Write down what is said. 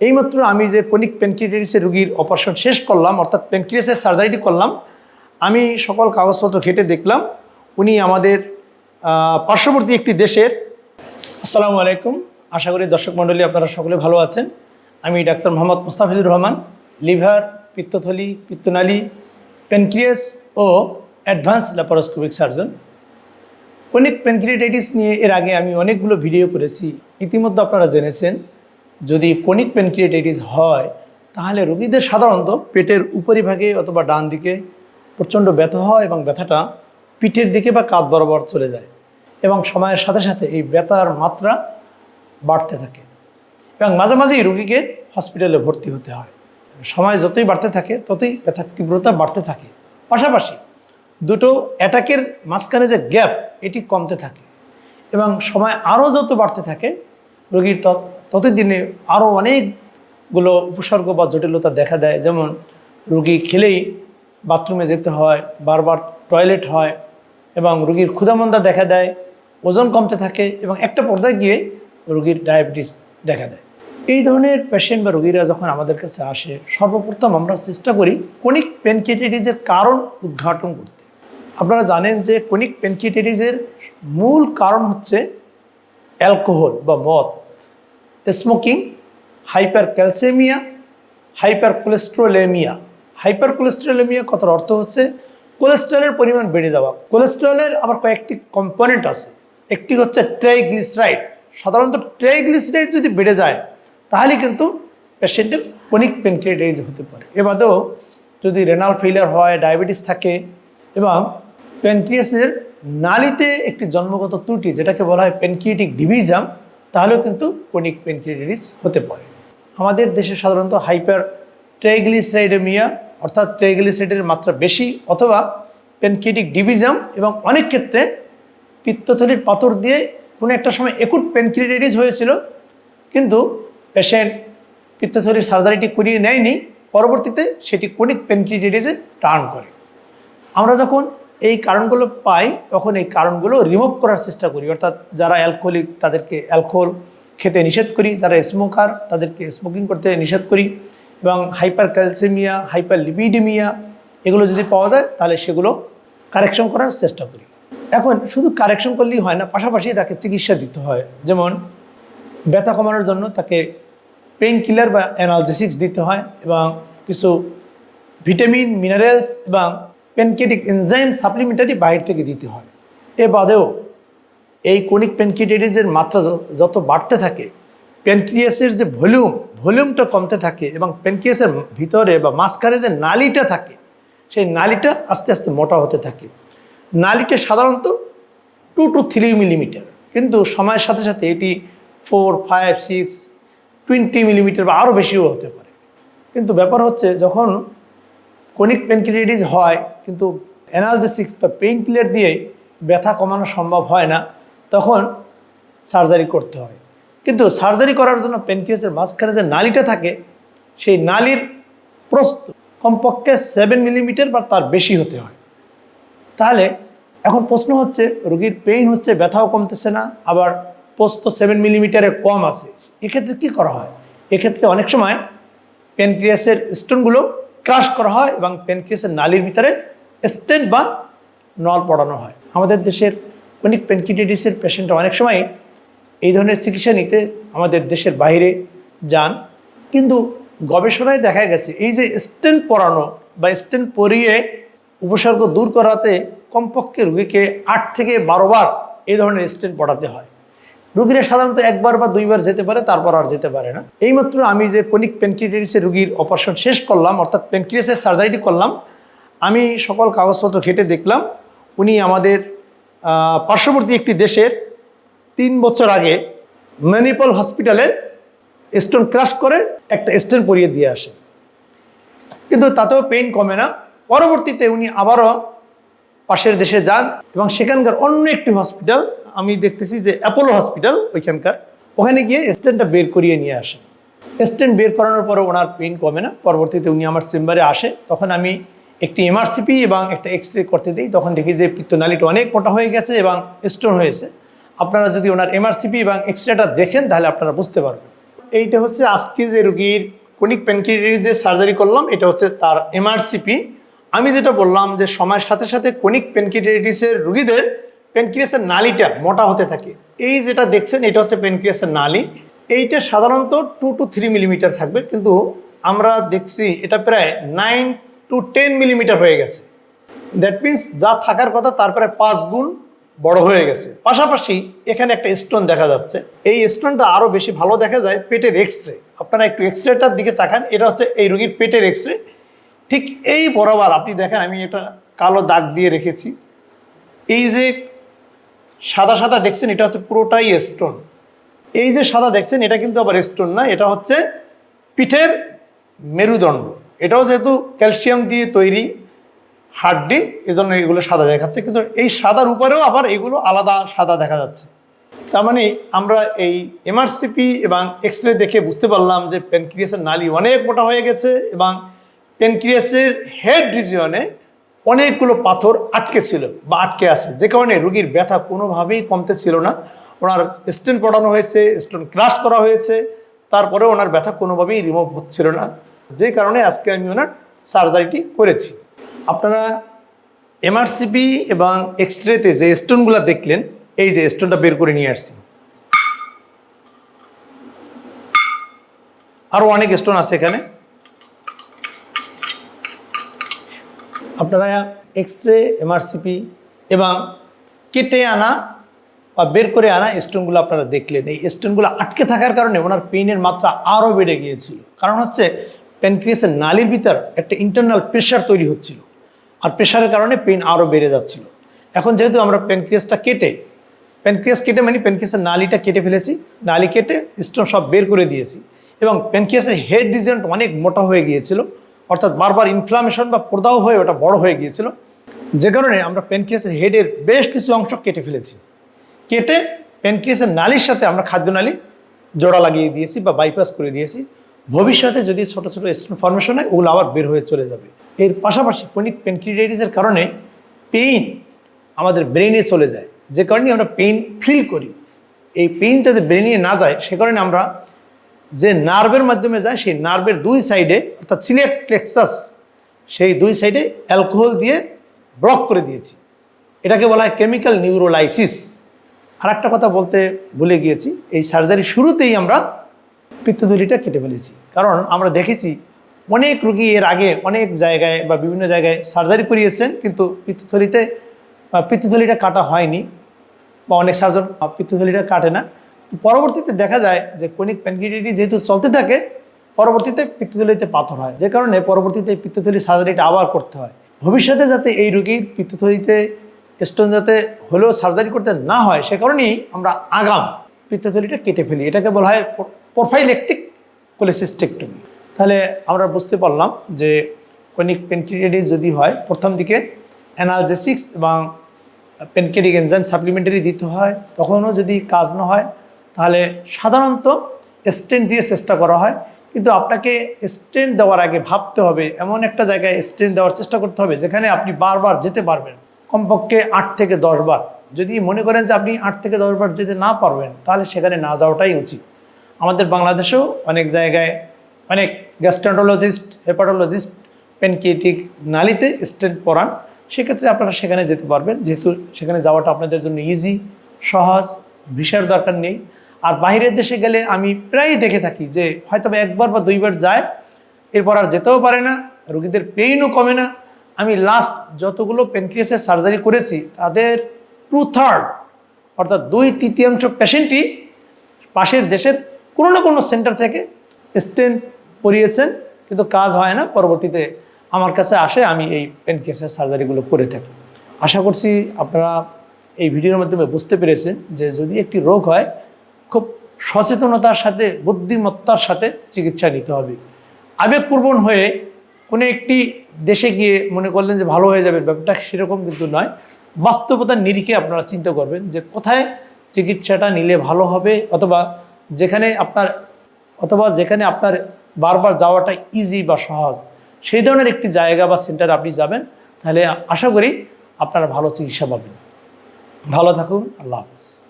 এইমাত্র আমি যে কনিক প্যানক্রিয়াটিসের রুগীর অপারেশন শেষ করলাম, অর্থাৎ প্যানক্রিয়াসের সার্জারিটি করলাম, আমি সকল কাগজপত্র ঘেটে দেখলাম, উনি আমাদের পার্শ্ববর্তী একটি দেশের। আসসালামু আলাইকুম। আশা করি দর্শক মণ্ডলী আপনারা সকলে ভালো আছেন। আমি ডাক্তার মোহাম্মদ মুস্তাফিজুর রহমান, লিভার, পিত্তথলি, পিত্তনালী প্যানক্রিয়াস ও advance laparoscopic surgeon chronic pancreatitis নিয়ে এর আগে আমি অনেকগুলো ভিডিও করেছি, ইতিমধ্যে আপনারা জেনেছেন। যদি কনিক প্যানক্রিয়াটাইটিস হয়, তাহলে রোগীদের সাধারণত পেটের উপরিভাগে অথবা ডান দিকে প্রচণ্ড ব্যথা হয় এবং ব্যথাটা পিঠের দিকে বা কাঁধ বরাবর চলে যায় এবং সময়ের সাথে সাথে এই ব্যথার মাত্রা বাড়তে থাকে। এবং মাঝে মাঝেই রোগীকে হসপিটালে ভর্তি হতে হয়। সময় যতই বাড়তে থাকে, ততই ব্যথার তীব্রতা বাড়তে থাকে। পাশাপাশি দুটো অ্যাটাকের মাঝখানে যে গ্যাপ, এটি কমতে থাকে এবং সময় আরও যত বাড়তে থাকে, রোগীর তত ততই দিনে আরও অনেকগুলো উপসর্গ বা জটিলতা দেখা দেয়। যেমন রুগী খেলেই বাথরুমে যেতে হয়, বারবার টয়লেট হয় এবং রুগীর ক্ষুধামন্দা দেখা দেয়, ওজন কমতে থাকে এবং একটা পর্দায় গিয়ে রুগীর ডায়াবেটিস দেখা দেয়। এই ধরনের পেশেন্ট বা রুগীরা যখন আমাদের কাছে আসে, সর্বপ্রথম আমরা চেষ্টা করি কনিক পেনকিটাইটিসের কারণ উদ্ঘাটন করতে। আপনারা জানেন যে কনিক পেনকিটাইটিসের মূল কারণ হচ্ছে অ্যালকোহল বা মদ। Smoking hypercalcaemia hypercholesterolaemia hypercholesterolaemia কথার অর্থ হচ্ছে কোলেস্ট্রলের পরিমাণ বেড়ে যাওয়া। কোলেস্ট্রলের আবার কয়েকটি কম্পোনেন্ট আছে। একটি হচ্ছে ট্রাইগ্লিসারাইড সাধারণত ট্রাইগ্লিসারাইড যদি বেড়ে যায়, তাহলে কিন্তু পেশেন্টের কনিক পেনক্রিয়াটাইটিস হতে পারে। এ বাদেও যদি রেনাল ফেলিয়ার হয় ডায়াবেটিস থাকে, এবং প্যানক্রিয়াসের নালিতে একটি জন্মগত ত্রুটি, যেটাকে বলা হয় প্যানক্রিয়েটিক ডিভিজাম তাহলেও কিন্তু কনিক প্যানক্রিয়াটাইটিস হতে পারে। আমাদের দেশে সাধারণত হাইপার ট্রাইগ্লিসারাইডেমিয়া, অর্থাৎ ট্রাইগ্লিসারাইডের মাত্রা বেশি, অথবা প্যানক্রিয়েটিক ডিভিজম এবং অনেক ক্ষেত্রে পিত্তথলির পাথর দিয়ে কোনো একটা সময় একুট প্যানক্রিয়াটাইটিস হয়েছিল, কিন্তু পেশেন্ট পিত্তথলির সার্জারিটি করিয়ে নেয়নি, পরবর্তীতে সেটি কনিক প্যানক্রিয়াটাইটিসে টার্ন করে। আমরা যখন এই কারণগুলো পাই, তখন এই কারণগুলো রিমুভ করার চেষ্টা করি। অর্থাৎ যারা অ্যালকোহলিক তাদেরকে অ্যালকোহল খেতে নিষেধ করি। যারা স্মোকার তাদেরকে স্মোকিং করতে নিষেধ করি। এবং হাইপার ক্যালসিমিয়া হাইপার লিপিডিমিয়া এগুলো যদি পাওয়া যায়, তাহলে সেগুলো কারেকশন করার চেষ্টা করি। এখন শুধু কারেকশন করলেই হয় না, পাশাপাশি তাকে চিকিৎসা দিতে হয়। যেমন ব্যথা কমানোর জন্য তাকে পেইন কিলার বা অ্যানালজেসিক্স দিতে হয় এবং কিছু ভিটামিন মিনারেলস এবং প্যানকেটিক এনজাইম সাপ্লিমেন্টারি বাইরে থেকে দিতে হয়। এ বাদেও এই কোনিক প্যানকিটাইটিসের মাত্রা যত বাড়তে থাকে প্যানক্রিয়াসের যে ভলিউম ভলিউমটা কমতে থাকে এবং প্যানক্রিয়াসের ভিতরে বা মাঝখানে যে নালিটা থাকে, সেই নালিটা আস্তে আস্তে মোটা হতে থাকে। নালিটা সাধারণত টু টু থ্রি মিলিমিটার কিন্তু সময়ের সাথে সাথে এটি four five six twenty millimetre বা আরও বেশিও হতে পারে। কিন্তু ব্যাপার হচ্ছে, যখন কনিক পেনক্রিয়াটিস হয় কিন্তু অ্যানালজেসিক্স বা পেইন কিলার দিয়ে ব্যথা কমানো সম্ভব হয় না, তখন সার্জারি করতে হয়। কিন্তু সার্জারি করার জন্য পেনক্রিয়াসের মাঝখানে যে নালিটা থাকে, সেই নালির প্রস্ত কমপক্ষে সেভেন মিলিমিটার বা তার বেশি হতে হয়। তাহলে এখন প্রশ্ন হচ্ছে, রোগীর পেইন হচ্ছে, ব্যথাও কমতেছে না, আবার পোস্ত সেভেন মিলিমিটারের কম আছে। এক্ষেত্রে কী করা হয়? এক্ষেত্রে অনেক সময় পেনক্রিয়াসের স্টোনগুলো ক্রাশ করা হয় এবং প্যানক্রিয়াসের নালির ভিতরে স্টেন্ট বা নল পড়ানো হয়। আমাদের দেশের কনিক প্যানক্রিয়াটিসের পেশেন্টরা অনেক সময় এই ধরনের চিকিৎসা নিতে আমাদের দেশের বাইরে যান। কিন্তু গবেষণায় দেখা গেছে, এই যে স্টেন্ট পরানো বা স্টেন্ট পরিয়ে উপসর্গ দূর করাতে কমপক্ষে রুগীকে আট থেকে বারো বার এই ধরনের স্টেন্ট পড়াতে হয়। রুগীরা সাধারণত একবার বা দুইবার যেতে পারে, তারপর আর যেতে পারে না। এইমাত্র আমি যে কনিক প্যানক্রিয়াটিসের রুগীর অপারেশন শেষ করলাম, অর্থাৎ প্যানক্রিয়াসের সার্জারিটি করলাম আমি সকল কাগজপত্র ঘেটে দেখলাম। উনি আমাদের পার্শ্ববর্তী একটি দেশের তিন বছর আগে ম্যানিপল হসপিটালে স্টোন ক্রাশ করে একটা স্টেন পরিয়ে দিয়ে আসে কিন্তু তাতেও পেইন কমে না। পরবর্তীতে উনি আবারও পাশের দেশে যান এবং সেখানকার অন্য একটি হসপিটাল, আমি দেখতেছি যে অ্যাপোলো হসপিটাল ওইখানকার, ওখানে গিয়ে স্টেনটা বের করিয়ে নিয়ে আসেন। স্টেন বের করানোর পরে ওনার পেইন কমে না। পরবর্তীতে উনি আমার চেম্বারে আসে। তখন আমি একটি এমআরসিপি এবং একটা এক্স রে করতে দিই। তখন দেখি যে পিত্তনালীটা অনেক মোটা হয়ে গেছে এবং স্টোন হয়েছে। আপনারা যদি ওনার এমআরসিপি এবং এক্স রেটা দেখেন, তাহলে আপনারা বুঝতে পারবেন। এইটা হচ্ছে আজকে যে রুগীর কোনিক প্যানক্রিয়াটিস যে সার্জারি করলাম, এটা হচ্ছে তার এমআরসিপি আমি যেটা বললাম যে সময়ের সাথে সাথে কোনিক প্যানক্রিয়াটিসের রুগীদের প্যানক্রিয়াসের নালিটা মোটা হতে থাকে। এই যেটা দেখছেন, এটা হচ্ছে প্যানক্রিয়াসের নালি। এইটা সাধারণত টু টু থ্রি মিলিমিটার থাকবে। কিন্তু আমরা দেখছি এটা প্রায় নাইন টু টেন মিলিমিটার হয়ে গেছে। দ্যাট মিন্স যা থাকার কথা তারপরে পাঁচ গুণ বড় হয়ে গেছে। পাশাপাশি এখানে একটা স্টোন দেখা যাচ্ছে। এই স্টোনটা আরও বেশি ভালো দেখা যায় পেটের এক্স রে আপনারা একটু এক্স রেটার দিকে তাকান, এটা হচ্ছে এই রোগীর পেটের এক্স রে ঠিক এই বরাবর আপনি দেখেন, আমি এটা কালো দাগ দিয়ে রেখেছি। এই যে সাদা সাদা দেখছেন, এটা হচ্ছে পুরোটাই স্টোন এই যে সাদা দেখছেন, এটা কিন্তু আবার স্টোন না, এটা হচ্ছে পিঠের মেরুদণ্ড। এটাও যেহেতু ক্যালসিয়াম দিয়ে তৈরি হাড্ডি এই জন্য এগুলো সাদা দেখাচ্ছে, কিন্তু এই সাদার উপরেও আবার এগুলো আলাদা সাদা দেখা যাচ্ছে। তার মানে আমরা এই এমআরসিপি এবং এক্স রে দেখে বুঝতে পারলাম যে প্যানক্রিয়াসের নালি অনেক মোটা হয়ে গেছে এবং প্যানক্রিয়াসের হেড রিজিয়নে অনেকগুলো পাথর আটকে ছিল বা আটকে আছে, যে কারণে রুগীর ব্যথা কোনোভাবেই কমতে ছিল না। ওনার স্টেন পড়ানো হয়েছে, স্টোন ক্রাশ করা হয়েছে তারপরে ওনার ব্যথা কোনোভাবেই রিমুভ হচ্ছিল না। যে কারণে আজকে আমি ওনার সার্জারিটি করেছি। আপনারা এমআরসিপি এবং এক্স রেতে যে স্টোনগুলো দেখলেন, এই যে স্টোনটা বের করে নিয়ে আসছি। আরও অনেক স্টোন আছে এখানে। আপনারা এক্স রে এমআরসিপি এবং কেটে আনা বা বের করে আনা স্টোনগুলো আপনারা দেখলেন। এই স্টোনগুলো আটকে থাকার কারণে ওনার পেইনের মাত্রা আরও বেড়ে গিয়েছিল। কারণ হচ্ছে প্যানক্রিয়াসের নালির ভিতর একটা ইন্টারনাল প্রেশার তৈরি হচ্ছিল। আর প্রেশারের কারণে পেন আরও বেড়ে যাচ্ছিল। এখন যেহেতু আমরা প্যানক্রিয়াসটা কেটে প্যানক্রিয়াস কেটে মানে প্যানক্রিয়াসের নালিটা কেটে ফেলেছি, নালি কেটে স্টোন সব বের করে দিয়েছি এবং প্যানক্রিয়াসের হেড ডিজাইন অনেক মোটা হয়ে গিয়েছিল, অর্থাৎ বারবার ইনফ্লামেশন বা প্রদাহ হয়ে ওটা বড় হয়ে গিয়েছিল। যে কারণে আমরা প্যানক্রিয়াসের হেডের বেশ কিছু অংশ কেটে ফেলেছি। কেটে প্যানক্রিয়াসের নালির সাথে আমরা খাদ্যনালী জোড়া লাগিয়ে দিয়েছি বা বাইপাস করে দিয়েছি। ভবিষ্যতে যদি ছোট ছোট স্টোন ফর্মেশন হয়, ওগুলো আবার বের হয়ে চলে যাবে। এর পাশাপাশি কোনিক প্যানক্রিয়াটাইটিসের কারণে পেইন আমাদের ব্রেনে চলে যায়। যে কারণে আমরা পেইন ফিল করি। এই পেইন যাতে ব্রেনে না যায়, সে কারণে আমরা যে নার্ভের মাধ্যমে যায়, সেই নার্ভের দুই সাইডে অর্থাৎ সিলেট প্লেক্সাস সেই দুই সাইডে অ্যালকোহল দিয়ে ব্লক করে দিয়েছি। এটাকে বলা হয় কেমিক্যাল নিউরোলাইসিস আর একটা কথা বলতে ভুলে গিয়েছি, এই সার্জারির শুরুতেই আমরা পিত্তথলিটা কেটে ফেলেছি। কারণ আমরা দেখেছি অনেক রুগী এর আগে অনেক জায়গায় বা বিভিন্ন জায়গায় সার্জারি করিয়েছেন, কিন্তু পিত্তথলিতে পিত্তথলিটা কাটা হয়নি বা অনেক সার্জন পিত্তথলিটা কাটে না। পরবর্তীতে দেখা যায় যে কোনিক প্যানক্রিয়াটিস যেহেতু চলতে থাকে, পরবর্তীতে পিত্তথলিতে পাথর হয়। যে কারণে পরবর্তীতে পিত্তথলি সার্জারিটা আবার করতে হয়। ভবিষ্যতে যাতে এই রুগীর পিত্তথলিতে স্টোন যাতে হলেও সার্জারি করতে না হয়, সে কারণেই আমরা আগাম পিত্তথলিটা কেটে ফেলি। এটাকে বলা হয় প্রোফাইলেকটিক কোলেসিস্টেকটমি তাহলে আমরা বুঝতে পারলাম যে কোনিক প্যানক্রিয়াটিস যদি হয়, প্রথম দিকে অ্যানালজেসিক্স এবং পেনকেটিক এনজাইম সাপ্লিমেন্টারি দিতে হয়, তখনও যদি কাজ না হয়, তাহলে সাধারণত স্টেন্ট দিয়ে চেষ্টা করা হয়। কিন্তু আপনাকে স্টেন্ট দেওয়ার আগে ভাবতে হবে, এমন একটা জায়গায় স্টেন্ট দেওয়ার চেষ্টা করতে হবে, যেখানে আপনি বারবার যেতে পারবেন। কমপক্ষে আট থেকে দশ বার। যদি মনে করেন যে আপনি আট থেকে দশ বার যেতে না পারবেন, তাহলে সেখানে না যাওয়াটাই উচিত। আমাদের বাংলাদেশেও অনেক জায়গায় অনেক গ্যাস্ট্রান্টোলজিস্ট হেপাটোলজিস্ট পেনকিয়েটিক নালিতে স্টেন্ট পড়ান সেক্ষেত্রে আপনারা সেখানে যেতে পারবেন। যেহেতু সেখানে যাওয়াটা আপনাদের জন্য ইজি সহজ, ভিসার দরকার নেই। আর বাইরের দেশে গেলে আমি প্রায়ই দেখে থাকি যে হয়তো একবার বা দুইবার যায়, এরপর আর যেতেও পারে না, রোগীদের পেইনও কমে না। আমি লাস্ট যতগুলো পেনক্রিয়াসের সার্জারি করেছি, তাদের টু থার্ড অর্থাৎ দুই তৃতীয়াংশ পেশেন্টই পাশের দেশের কোনো না কোনো সেন্টার থেকে স্টেন্ট পরিয়েছেন, কিন্তু কাজ হয় না, পরবর্তীতে আমার কাছে আসে, আমি এই পেনকেসের সার্জারিগুলো করে থাকি। আশা করছি আপনারা এই ভিডিওর মাধ্যমে বুঝতে পেরেছেন যে যদি একটি রোগ হয়, খুব সচেতনতার সাথে, বুদ্ধিমত্তার সাথে চিকিৎসা নিতে হবে। আবেগপ্রবণ হয়ে কোনো একটি দেশে গিয়ে মনে করলেন যে ভালো হয়ে যাবে ব্যাপারটা সেরকম কিন্তু নয়। বাস্তবতার নিরিখে আপনারা চিন্তা করবেন যে কোথায় চিকিৎসাটা নিলে ভালো হবে, অথবা যেখানে আপনার, অথবা যেখানে আপনার বারবার যাওয়াটা ইজি বা সহজ, সেই ধরনের একটি জায়গা বা সেন্টার আপনি যাবেন, তাহলে আশা করি আপনারা ভালো চিকিৎসা পাবেন। ভালো থাকুন, আল্লাহ হাফিজ।